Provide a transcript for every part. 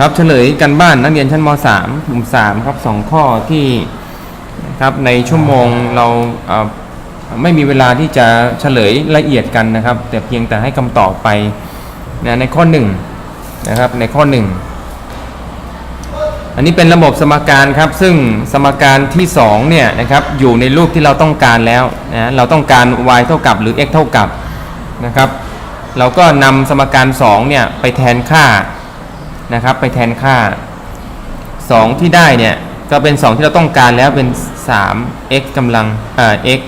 ครับเฉลยกันบ้านนักเรียนชั้นม .3 กลุ่ม3ครับสองข้อที่ครับในชั่วโมงเราเไม่มีเวลาที่จะเฉลยละเอียดกันนะครับ แต่เพียงแต่ให้คำตอบไปนะในข้อ1นะครับในข้อ 1 อันนี้เป็นระบบสมการครับ ซึ่งสมการที่2เนี่ยนะครับอยู่ในรูปที่เราต้องการแล้วนะเราต้องการ y เท่ากับหรือ x เท่ากับนะครับ เราก็นำสมการ2เนี่ยไปแทนค่า นะครับ ไปแทนค่า 2 ที่ได้เนี่ย ก็เป็น 2 ที่เราต้องการแล้วเป็น3 x กำลังเอ่อ x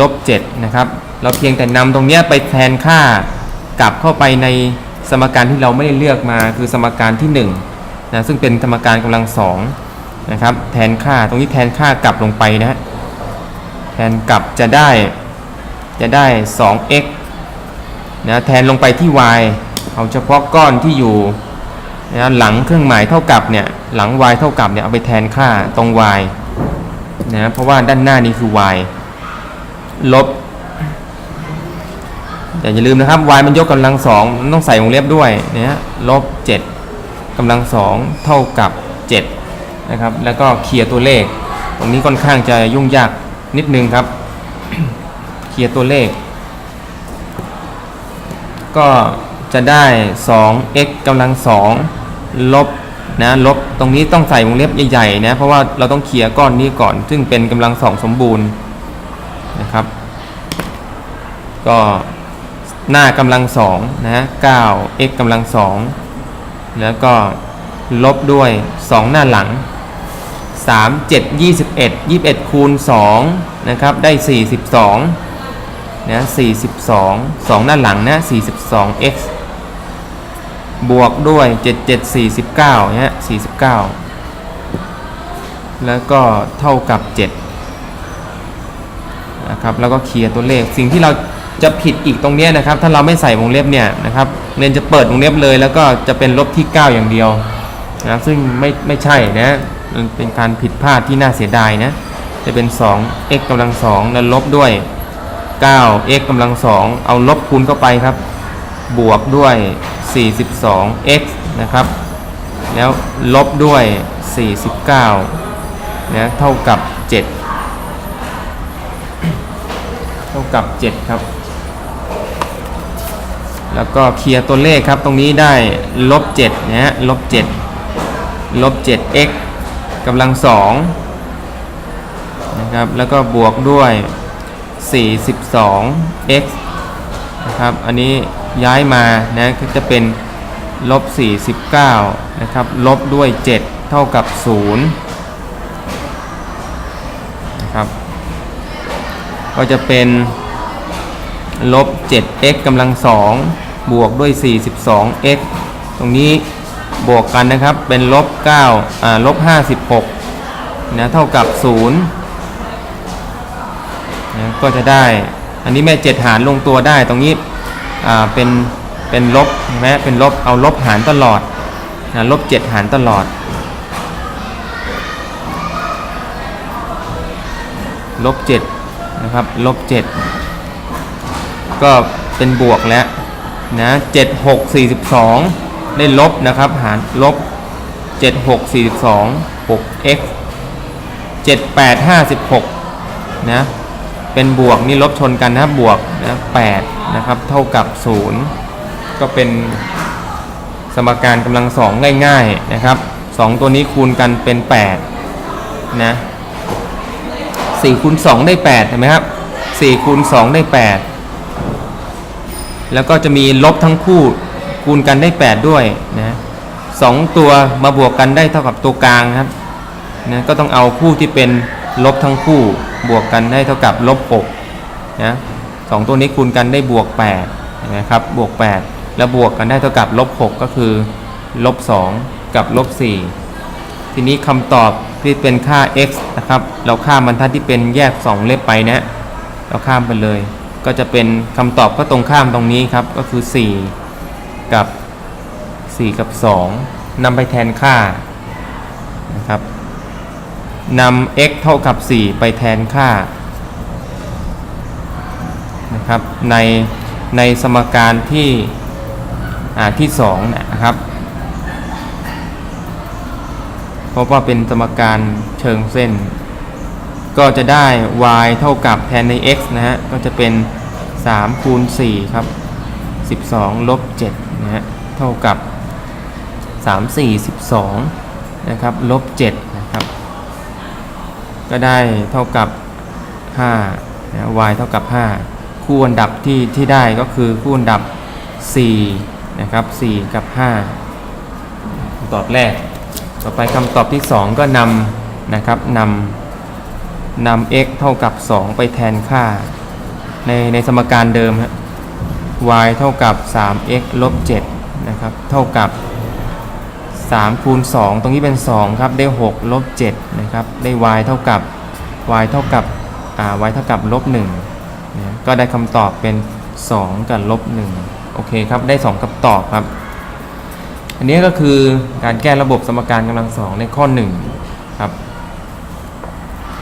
ลบ7นะครับ เราเพียงแต่นำตรงนี้ไปแทนค่ากลับเข้าไปในสมการที่เราไม่ได้เลือกมาคือสมการที่1นะซึ่งเป็นสมการกำลัง2นะครับแทนค่าตรงนี้แทนค่ากลับลงไปนะฮะแทนกลับจะได้จะได้ 2x นะแทนลงไปที่ y เอาเฉพาะก้อนที่อยู่ นะหลังเครื่องหมายเท่ากับเนี่ยหลัง y เท่ากับเนี่ยเอาไปแทนค่าตรง y นะเพราะว่าด้านหน้านี้คือ y ลบแต่อย่าลืมนะครับ y มันยกกำลังสองมันต้องใส่วงเล็บด้วยนะฮะลบ7กำลังสองเท่ากับ7นะครับแล้วก็เคลียร์ตัวเลข ตรงนี้ค่อนข้างจะยุ่งยากนิดนึงครับเคลียร์ตัวเลข ก็จะได้ 2x กำลัง2 ลบนะลบตรงนี้ต้องใส่วงเล็บใหญ่ๆนะเพราะว่าเราต้องเคลียร์ก้อนนี้ก่อน ซึ่งเป็นกำลังสองสมบูรณ์นะครับ ก็หน้ากำลังสองนะ 9x กำลังสองแล้วก็ลบด้วย 2 หน้าหลัง 3 7 21 21 คูณ2นะครับ ได้ 42นะ42 2 หน้าหลังนะ 42x บวกด้วย 77 49นะฮะ49 แล้วก็เท่ากับ 7 นะครับ แล้วก็เคลียร์ตัวเลข สิ่งที่เราจะผิดอีกตรงนี้นะครับ ถ้าเราไม่ใส่วงเล็บเนี่ยนะครับเรียนจะเปิดวงเล็บเลย แล้วก็จะเป็นลบที่ 9 อย่างเดียวนะซึ่งไม่ไม่ใช่นะมันเป็นการผิดพลาดที่น่าเสียดายนะ จะเป็น 2x กำลัง2แล้วลบด้วย 9x กำลัง2เอาลบคูณเข้าไปครับ บวกด้วย 42x นะครับ แล้วลบด้วย 49นะเท่ากับ 7 เท่ากับ 7 ครับ แล้วก็เคลียร์ตัวเลขครับ ตรงนี้ได้ลบ7นะฮะลบ7ลบ 7x กำลัง2นะครับ แล้วก็บวกด้วย 42x นะครับ อันนี้ย้ายมานะก็จะเป็นลบ49นะครับลบด้วย 7 เท่ากับ0นะครับก็จะเป็นลบ 7x กำลัง 2 บวกด้วย 42x ตรงนี้บวกกันนะครับเป็นลบ9อ่าลบ56นะเท่ากับ0นะก็จะได้ อันนี้แม่เจ็ดหารลงตัวได้ตรงนี้อ่าเป็นเป็นลบเห็นไหมเป็นลบเอาลบหารตลอดนะลบเจ็ดหารตลอด ลบเจ็ดนะครับลบเจ็ดก็เป็นบวกแล้วนะเจ็ดหกสี่สิบสองได้ลบนะครับหารลบเจ็ดหกสี่สิบสองหก x เจ็ดแปดห้าสิบหกนะ เป็นบวกนี่ลบชนกันนะครับบวกนะแปดนะครับเท่ากับศูนย์ก็เป็นสมการกำลังสองง่ายๆนะครับสองตัวนี้คูณกันเป็นแปดนะสี่คูณสองได้แปดเห็นไหมครับสี่คูณสองได้แปดแล้วก็จะมีลบทั้งคู่คูณกันได้แปดด้วยนะสองตัวมาบวกกันได้เท่ากับตัวกลางครับนะก็ต้องเอาคู่ที่เป็น ลบทั้งคู่บวกกันได้เท่ากับลบ6นะสองตัวนี้คูณกันได้บวก8นะครับบวก 8 แล้วบวกกันได้เท่ากับลบ6ก็คือลบ2กับลบ4ทีนี้คำตอบที่เป็นค่า x นะครับเราข้ามบรรทัดที่เป็นแยก 2 เล็บไปนะเราข้ามไปเลย ก็จะเป็นคำตอบก็ตรงข้ามตรงนี้ครับก็คือ 4 กับ 4 กับ 2นำไปแทนค่านะครับ นำ x เท่ากับ 4 ไปแทนค่านะครับในในสมการที่ที่2นะครับเพราะว่าเป็นสมการเชิงเส้น ก็จะได้ y เท่ากับแทนใน x นะฮะก็จะเป็น 3 คูณ 4 ครับ 12 ลบ 7 นะฮะเท่ากับ 3 4 12 นะครับ ลบ 7 นะครับ ก็ได้เท่ากับ5นะ y เท่ากับ 5 คู่อันดับที่ที่ได้ก็คือคู่อันดับ 4 นะครับ 4 กับ 5คำตอบแรก ต่อไปคำตอบที่ 2 ก็นำนะครับนำนำ x เท่ากับ 2 ไปแทนค่า ในในสมการเดิมฮะ y เท่ากับ 3x ลบ7นะครับ เท่ากับ 3คูณ2ตรงนี้เป็น 2 ครับ ได้ 6 ลบ 7 นะครับ ได้ y เท่ากับ y เท่ากับอ่า y เท่ากับลบ1นะก็ได้คำตอบเป็น 2 กับลบ1โอเคครับ ได้ 2คำตอบครับ อันนี้ก็คือการแก้ระบบสมการกำลังสองในข้อ 1